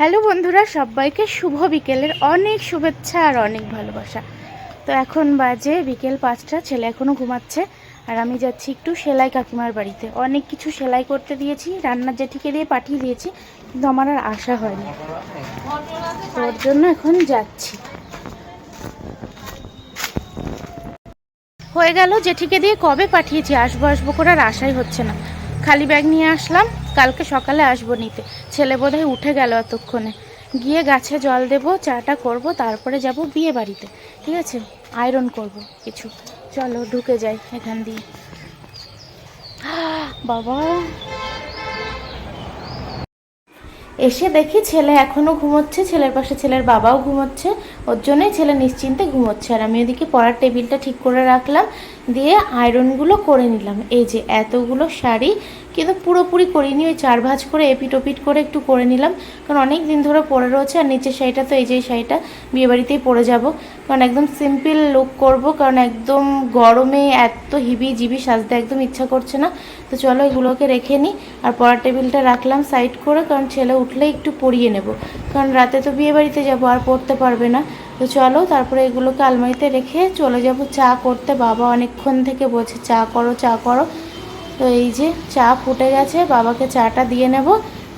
Hello বন্ধুরা, সবাইকে শুভ বিকেলের অনেক শুভেচ্ছা আর অনেক ভালোবাসা। তো এখন বাজে বিকেল পাঁচটা, ছেলে এখনও ঘুমাচ্ছে, আর আমি যাচ্ছি একটু সেলাই কাকিমার বাড়িতে। অনেক কিছু সেলাই করতে দিয়েছি, রান্নার জেঠিকে দিয়ে পাঠিয়ে দিয়েছি, কিন্তু আমার আর আশা হয়নি। ওর জন্য এখন যাচ্ছি। হয়ে গেল, জেঠিকে দিয়ে কবে পাঠিয়েছি? আসব আসব করে আর আশাই হচ্ছে না। খালি ব্যাগ নিয়ে আসলাম কালকে সকালে আসব নিতে। ছেলে বোধহয় উঠে গেল এতক্ষণে। গিয়ে গাছে জল দেব, চাটা করব, তারপরে যাব বিয়ে বাড়িতে। ঠিক আছে? আয়রন করব কিছু। চলো ঢুকে যাই এখান দিয়ে। বাবা। এসে দেখি ছেলে এখনও ঘুমোচ্ছে, ছেলের পাশে ছেলের বাবাও ঘুমোচ্ছে, ওর জন্যই ছেলে নিশ্চিন্তে ঘুমোচ্ছে। আর আমি ওদিকে পড়ার টেবিলটা ঠিক করে রাখলাম, দিয়ে আয়রনগুলো করে নিলাম। এই যে এতগুলো শাড়ি কিন্তু পুরোপুরি করিনি, ওই চার ভাঁজ করে এপিট ওপিট করে একটু করে নিলাম। কারণ অনেক দিন ধরে পরে রয়েছে, আর নিচের শাড়িটা তো এই যে শাড়িটা, বিয়েবাড়িতেই পরে যাব। কারণ একদম সিম্পল লুক করব, কারণ একদম গরমে এত হিবি জিবি সাজতে একদম ইচ্ছা করছে না। তো চলো এগুলোকে রেখে নিই, আর পড়ার টেবিলটা রাখলাম সাইড করে, কারণ ছেলে উঠলে একটু পরিয়ে নেব। কারণ রাতে তো বিয়েবাড়িতে যাব, আর পড়তে পারবে না। তো চলো তারপরে এগুলোকে আলমারিতে রেখে চলে যাব চা করতে, বাবা অনেকক্ষণ থেকে বলছে, চা করো চা করো। তো এই যে চা ফুটে গেছে, বাবাকে চাটা দিয়ে নেব,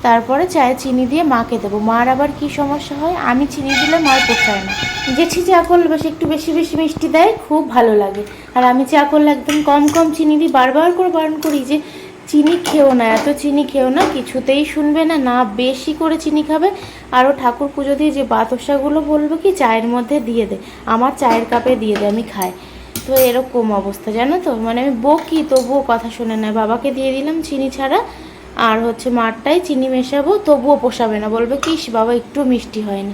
তারপরে চায়ে চিনি দিয়ে মাকে দেবো। মার আবার কি সমস্যা হয়? আমি চিনি দিলে মার পোষায় না। জেঠি চা করলে বেশ, একটু বেশি বেশি মিষ্টি দেয়, খুব ভালো লাগে। আর আমি চা করলে একদম কম কম চিনি দিই, বারবার করে বারণ করি যে চিনি খেও না, এত চিনি খেও না, কিছুতেই শুনবে না না বেশি করে চিনি খাবে। আরও ঠাকুর পুজো দিয়ে যে বাতসাগুলো বলব কি, চায়ের মধ্যে দিয়ে দে। আমার চায়ের কাপে দিয়ে দে, আমি খাই। তো এরকম অবস্থা, জানো তো? মানে আমি বকি, তবুও কথা শুনে নেয় বাবাকে দিয়ে দিলাম চিনি ছাড়া, আর হচ্ছে মারটাই চিনি মেশাবো, তবুও পোষাবে না। বলবে, কিস, বাবা, একটু মিষ্টি হয়নি।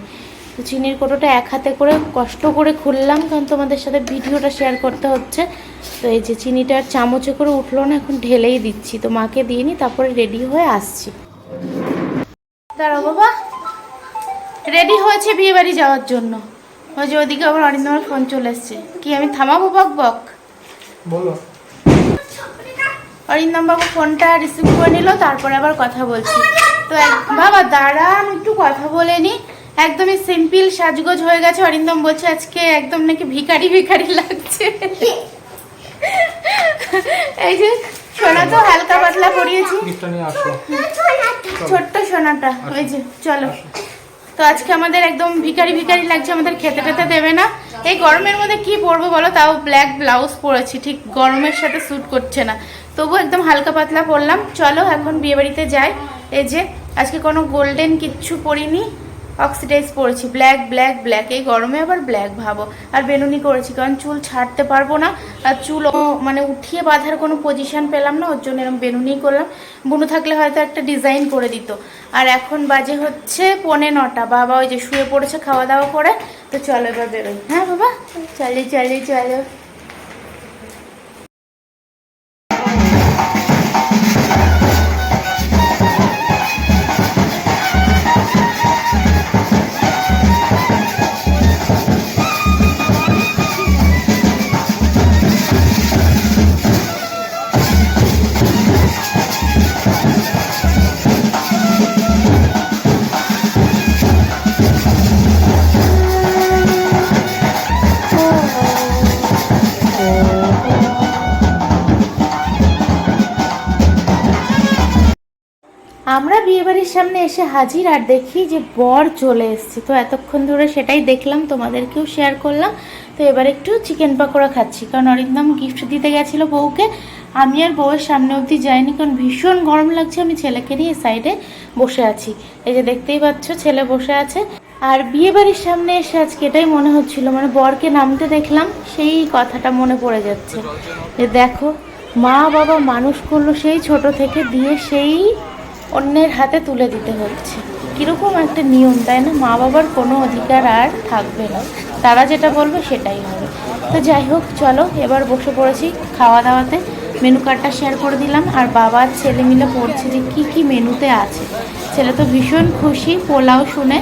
তো চিনির কোটোটা এক হাতে করে, কষ্ট করে খুললাম, কারণ তোমাদের সাথে ভিডিওটা শেয়ার করতে হচ্ছে। তো এই যে চিনিটা আর চামচে করে উঠল না, এখন ঢেলেই দিচ্ছি। তো মাকে দিয়ে নি, তারপরে রেডি হয়ে আসছি। দাঁড়াও বাবা। রেডি হয়েছে বিয়ে বাড়ি যাওয়ার জন্য। ওই যে ওদিকে আবার অরিন্দমের ফোন চলে এসছে। কি আমি থামাবো বক বক? বলো। অরিন্দম বাবু ফোনটা রিসিভ করে নিল তারপরে আবার কথা বলছি। তো বাবা দাঁড়ান একটু কথা বলে নি। একদমই সিম্পল সাজগোজ হয়ে গেছে। অরিন্দম বলছে আজকে একদম নাকি ভিখারি ভিখারি লাগছে। এই যে সোনা তো হালকা পাতলা পরিয়েছি। ছোট্ট সোনাটা ওই যে চলো। তো আজকে আমাদের একদম ভিকারি ভিকারি লাগছে, আমাদের খেতে খেতে দেবে না। এই গরমের মধ্যে কি পরবো বলো? তাও ব্ল্যাক ব্লাউজ পরেছি, ঠিক গরমের সাথে স্যুট করছে না। তবু একদম হালকা পাতলা পরলাম। চলো এখন বিয়েবাড়িতে যাই। এই যে, আজকে কোনো গোল্ডেন কিচ্ছু পরিনি। অক্সিডাইজ পরেছি ব্ল্যাক ব্ল্যাক ব্ল্যাক এই গরমে আবার ব্ল্যাক ভাবো। আর বেনুনি করেছি, কারণ চুল ছাড়তে পারব না। আর চুল মানে উঠিয়ে বাঁধার কোনো পজিশন পেলাম না, ওর জন্য এরকম বেনুনি করলাম। বুনু থাকলে হয়তো একটা ডিজাইন করে দিত। আর এখন বাজে হচ্ছে পনে নটা। বাবা ওই যে শুয়ে পড়েছে খাওয়া দাওয়া করে। তো চলো এবার বেরোই। হ্যাঁ বাবা? চলি চলি, চলো। বিয়েবাড়ির সামনে এসে হাজির আর দেখি যে বর চলে এসছে। তো এতক্ষণ ধরে সেটাই দেখলাম, তোমাদেরকেও শেয়ার করলাম। তো এবার একটু চিকেন পাকোড়া খাচ্ছি, কারণ অরিন্দম গিফট দিতে গেছিল বউকে। আমি আর বউয়ের সামনে অবধি যাইনি, কারণ ভীষণ গরম লাগছে। আমি ছেলেকে নিয়ে সাইডে বসে আছি। এই যে দেখতেই পাচ্ছ, ছেলে বসে আছে। আর বিয়ে বাড়ির সামনে এসে আজকে এটাই মনে হচ্ছিল মানে বরকে নামতে দেখলাম, সেই কথাটা মনে পড়ে যাচ্ছে। যে দেখো মা বাবা মানুষ করল সেই ছোট থেকে, দিয়ে সেই অন্যের হাতে তুলে দিতে হচ্ছে। কীরকম একটা নিয়ম, তাই না? মা বাবার কোনো অধিকার আর থাকবে না। তারা যেটা বলবে সেটাই হবে। তো যাই হোক, চলো, এবার বসে পড়েছি খাওয়া দাওয়াতে মেনু কার্ডটা শেয়ার করে দিলাম। আর বাবা ছেলে মিলে পড়ছে যে কি কি মেনুতে আছে। ছেলে তো ভীষণ খুশি, পোলাও শুনে।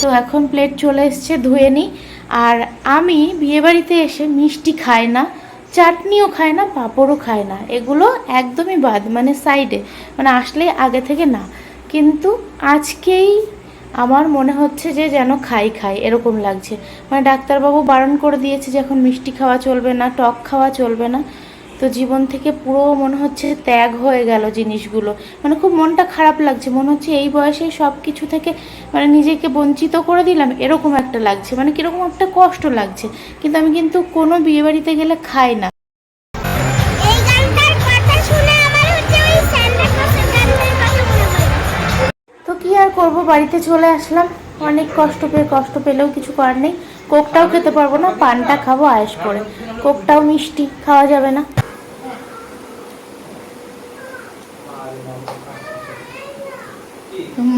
তো এখন প্লেট চলে এসছে, ধুয়ে নিই আর আমি বিয়েবাড়িতে এসে মিষ্টি খাই না। চাটনিও খায় না, পাঁপড়ও খায় না। এগুলো একদমই বাদ মানে সাইডে মানে আসলেই আগে থেকে না। কিন্তু আজকেই আমার মনে হচ্ছে যে যেন খাই খাই, এরকম লাগছে। মানে ডাক্তারবাবু বারণ করে দিয়েছে যে এখন মিষ্টি খাওয়া চলবে না, টক খাওয়া চলবে না। তো জীবন থেকে পুরো মনে হচ্ছে ত্যাগ হয়ে গেল জিনিসগুলো। মানে খুব মনটা খারাপ লাগছে মনে হচ্ছে এই বয়সে সব কিছু থেকে মানে নিজেকে বঞ্চিত করে দিলাম এরকম একটা লাগছে। মানে কীরকম একটা কষ্ট লাগছে। কিন্তু আমি কিন্তু কোনো বিয়েবাড়িতে গেলে খাই না। তো কি আর করব? বাড়িতে চলে আসলাম। অনেক কষ্ট পেয়ে কষ্ট পেলেও কিছু করার নেই। কোকটাও খেতে পারব না পানটা খাব আয়েস করে। কোকটাও মিষ্টি খাওয়া যাবে না।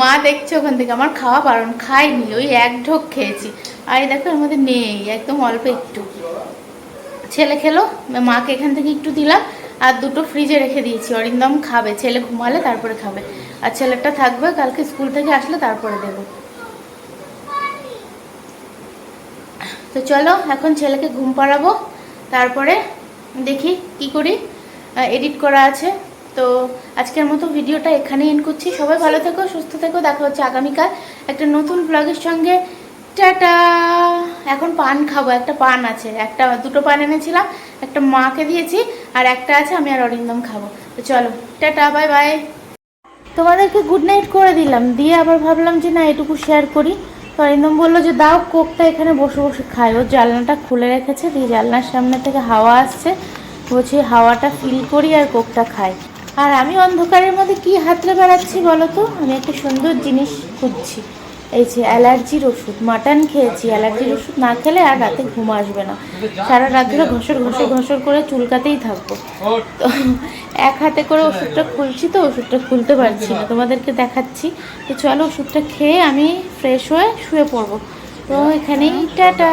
মা দেখছে ওখান থেকে, আমার খাওয়া বারণ, খাইনি, ওই এক ঢোক খেয়েছি। আর দেখো মধ্যে নেই, একদম অল্প একটু। ছেলে খেলো মাকে এখান থেকে একটু দিলাম, আর দুটো ফ্রিজে রেখে দিয়েছি। অরিন্দম খাবে, ছেলে ঘুমালে তারপরে খাবে। আর ছেলেটা থাকবে, কালকে স্কুল থেকে আসলে তারপরে দেবো। তো চলো, এখন ছেলেকে ঘুম পাড়াবো, তারপরে দেখি কি করি। এডিট করা আছে। তো আজকের মতো ভিডিওটা এখানেই এন্ড করছি। সবাই ভালো থেকো, সুস্থ থেকো। দেখা হচ্ছে আগামীকাল একটা নতুন ব্লগের সঙ্গে। টাটা! এখন পান খাব, একটা পান আছে। একটা, দুটো পান এনেছিলাম, একটা মাকে দিয়েছি, আর একটা আছে, আমি আর অরিন্দম খাব। তো চলো, টাটা, বাই বাই। তোমাদেরকে গুড নাইট করে দিলাম। দিয়ে আবার ভাবলাম যে না, এটুকু শেয়ার করি। তো অরিন্দম বলল যে, দাও, কোকটা এখানে বসে বসে খায়। ও জানলাটা খুলে রেখেছে, দিয়ে জানলার সামনে থেকে হাওয়া আসছে। বলছি, হাওয়াটা ফিল করি আর কোকটা খাই। আর আমি অন্ধকারের মধ্যে কি হাতড়ে বেড়াচ্ছি বলো তো আমি একটা সুন্দর জিনিস খুঁজছি। এই যে অ্যালার্জির ওষুধ, মাটন খেয়েছি, অ্যালার্জির ওষুধ না খেলে আর রাতে ঘুম আসবে না। সারা রাত ধরে ঘষর ঘষর ঘষর করে চুলকাতেই থাকব। তো এক হাতে করে ওষুধটা খুলছি তো, ওষুধটা খুলতে পারছি না। তোমাদেরকে দেখাচ্ছি। তো চলো ওষুধটা খেয়ে আমি ফ্রেশ হয়ে শুয়ে পড়ব। তো এখানেই টাটা।